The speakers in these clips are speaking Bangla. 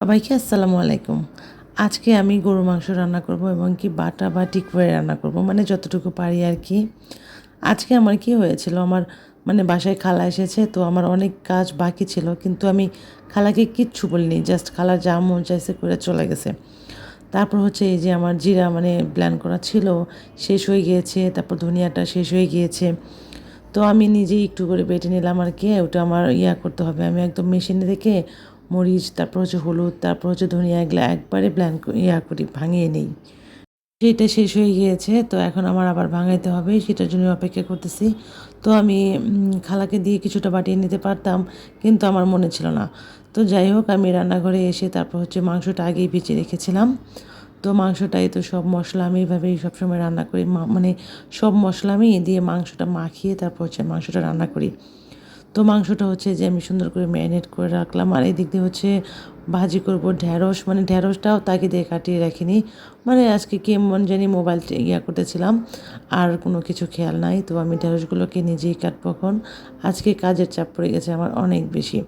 সবাইকে আসসালামু আলাইকুম। আজকে আমি গরু মাংস রান্না করব এবং কি বাটা বা টিকুয়ে রান্না করব মানে যতটুকু পারি আর কি। আজকে আমার কি হয়েছিল, আমার মানে বাসায় খালা এসেছে, তো আমার অনেক কাজ বাকি ছিল, কিন্তু আমি খালাকে কিচ্ছু বলিনি, জাস্ট খালা যা মন চাইছে করে চলে গেছে। তারপর হচ্ছে এই যে আমার জিরা মানে প্ল্যান করা ছিল, শেষ হয়ে গিয়েছে, তারপর ধনিয়াটা শেষ হয়ে গিয়েছে। তো আমি নিজেই একটু করে বেটে নিলাম আর কি, ওটা আমার ইয়া করতে হবে, আমি একদম মেশিনে থেকে মরিচ, তারপর হচ্ছে হলুদ, তারপর হচ্ছে ধনিয়া এগুলো একবারে ব্ল্যান ইয়া করি, ভাঙিয়ে নেই। সেটা শেষ হয়ে গিয়েছে, তো এখন আমার আবার ভাঙাইতে হবে, সেটার জন্য অপেক্ষা করতেছি। তো আমি খালাকে দিয়ে কিছুটা বাটিয়ে নিতে পারতাম, কিন্তু আমার মনে ছিল না। তো যাই হোক, আমি রান্নাঘরে এসে তারপর হচ্ছে মাংসটা আগেই ভিজিয়ে রেখেছিলাম। তো মাংসটাই তো সব মশলা, আমি এইভাবেই সবসময় রান্না করি মানে সব মশলা আমি দিয়ে মাংসটা মাখিয়ে তারপর হচ্ছে মাংসটা রান্না করি। তো মাংসটা হচ্ছে যে আমি সুন্দর করে ম্যারিনেট করে রাখলাম। আর এই দিক দিয়ে হচ্ছে ভাজি করব ঢ্যাঁড়স মানে ঢ্যাঁড়সটাও তাকে দিয়ে কাটিয়ে রাখিনি। মানে আজকে কেমন জানি মোবাইল ইয়া করতেছিলাম। আর কোনো কিছু খেয়াল নাই। তো আমি ঢ্যাঁড়সগুলোকে নিজেই কাটবো এখন। আজকে কাজের চাপ পড়ে গেছে আমার অনেক বেশি।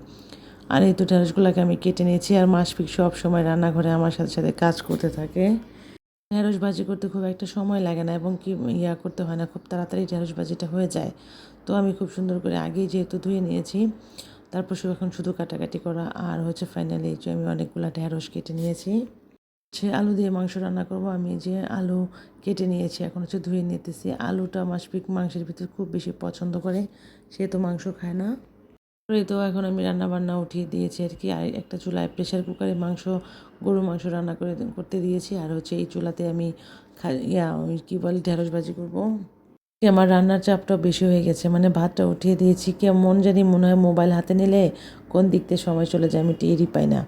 আর এই তো ঢ্যাঁড়সগুলোকে আমি কেটে নিয়েছি। আর মাসপিক সব সময় রান্নাঘরে আমার সাথে সাথে কাজ করতে থাকে। ঢেঁড়স ভাজি করতে খুব একটা সময় লাগে না এবং কি ইয়া করতে হয় না, খুব তাড়াতাড়ি ঢেঁড়স ভাজিটা হয়ে যায়। তো আমি খুব সুন্দর করে আগেই যেহেতু ধুয়ে নিয়েছি, তারপর শুধু এখন শুধু কাটাকাটি করা আর হচ্ছে ফাইনালি যে আমি অনেকগুলো ঢেঁড়স কেটে নিয়েছি। হচ্ছে আলু দিয়ে মাংস রান্না করব, আমি যে আলু কেটে নিয়েছি, এখন হচ্ছে ধুয়ে নিতেছি। আলুটা মাসপিক মাংসের ভিতরে খুব বেশি পছন্দ করে, সে তো মাংস খায় না। এই তো এখন আমি রান্না বান্না উঠিয়ে দিয়েছি আর কি। আর একটা চুলায় প্রেশার কুকারে মাংস গরু মাংস রান্না করে করতে দিয়েছি। আর হচ্ছে এই চুলাতে আমি ইয়া, ওই কী বলে, ঢেঁড়স ভাজি করব। আমার রান্নার চাপটাও বেশি হয়ে গেছে মানে ভাতটা উঠিয়ে দিয়েছি। কেমন জানি মনে হয় মোবাইল হাতে নিলে কোন দিক দিয়ে সময় চলে যায় আমি টেরই পাই না।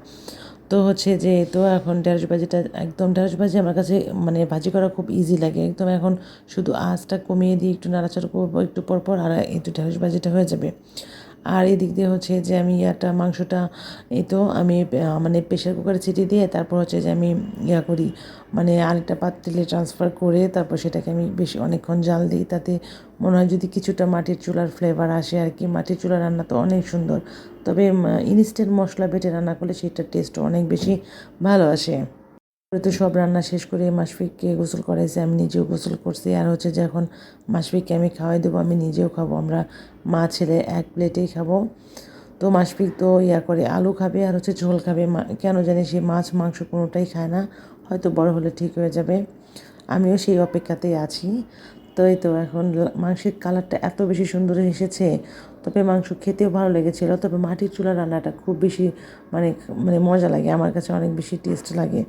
তো হচ্ছে যে, তো এখন ঢেঁড়স ভাজিটা, একদম ঢেঁড়স ভাজি আমার কাছে মানে ভাজি করা খুব ইজি লাগে। একদম এখন শুধু আঁচটা কমিয়ে দিয়ে একটু নাড়াচাড়া করব, একটু পর পর আর একটু ঢেঁড়স ভাজিটা হয়ে যাবে। আর এদিক দিয়ে হচ্ছে যে আমি ইয়াটা, মাংসটা, এই তো আমি মানে প্রেশার কুকারে ছিটিয়ে দিয়ে তারপর হচ্ছে যে আমি ইয়া করি। মানে আরেকটা পাত্রে ট্রান্সফার করে তারপর সেটাকে আমি বেশি অনেকক্ষণ জাল দিই। তাতে মনে হয় যদি কিছুটা মাটির চুলার ফ্লেভার আসে আর কি। মাটির চুলার রান্না তো অনেক সুন্দর। তবে ইনস্ট্যান্ট মশলা বেটে রান্না করলে সেটার টেস্ট অনেক বেশি ভালো আসে। তো সব রান্না শেষ করে মাসফিককে গোসল করাইছে, আমি নিজেও গোসল করছি। আর হচ্ছে যে এখন মাসফিককে আমি খাওয়াই দেবো, আমি নিজেও খাব, আমরা মা, ছেলে এক প্লেটেই খাব। তো মাসফিক তো ইয়া করে, আলু খাবে আর হচ্ছে ঝোল খাবে। কেন জানি সে মাছ, মাংস কোনোটাই খায় না, হয়তো বড় হলে ঠিক হয়ে যাবে। আমিও সেই অপেক্ষাতেই আছি। তো এই তো এখন মাংসের কালারটা এত বেশি সুন্দর এসেছে, তবে মাংস খেতেও ভালো লেগেছিলো, তবে মাটির চুলা রান্নাটা খুব বেশি মানে মানে মজা লাগে, আমার কাছে অনেক বেশি টেস্ট লাগে।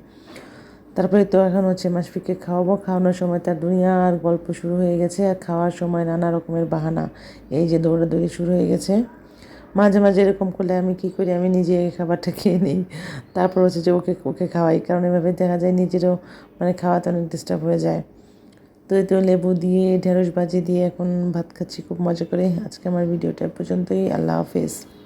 তারপরে তো এখন হচ্ছে মাসফিককে খাওয়াবো। খাওয়ানোর সময় তার দুনিয়ার গল্প শুরু হয়ে গেছে। আর খাওয়ার সময় নানা রকমের বাহানা। এই যে দৌড়াদৌড়ি শুরু হয়ে গেছে। মাঝে মাঝে এরকম করলে আমি কি করি? আমি নিজে খাবারটা খেয়ে নিই। তারপর হচ্ছে যে ওকে ওকে খাওয়াই। কারণ এভাবে দেখা যায় নিজেরও মানে খাওয়াতে অনেক ডিস্টার্ব হয়ে যায়। তো এই তো লেবু দিয়ে, ঢেঁড়স ভাজি দিয়ে এখন ভাত খাচ্ছি। খুব মজা করে। আজকে আমার ভিডিওটা পর্যন্তই। আল্লাহ হাফেজ।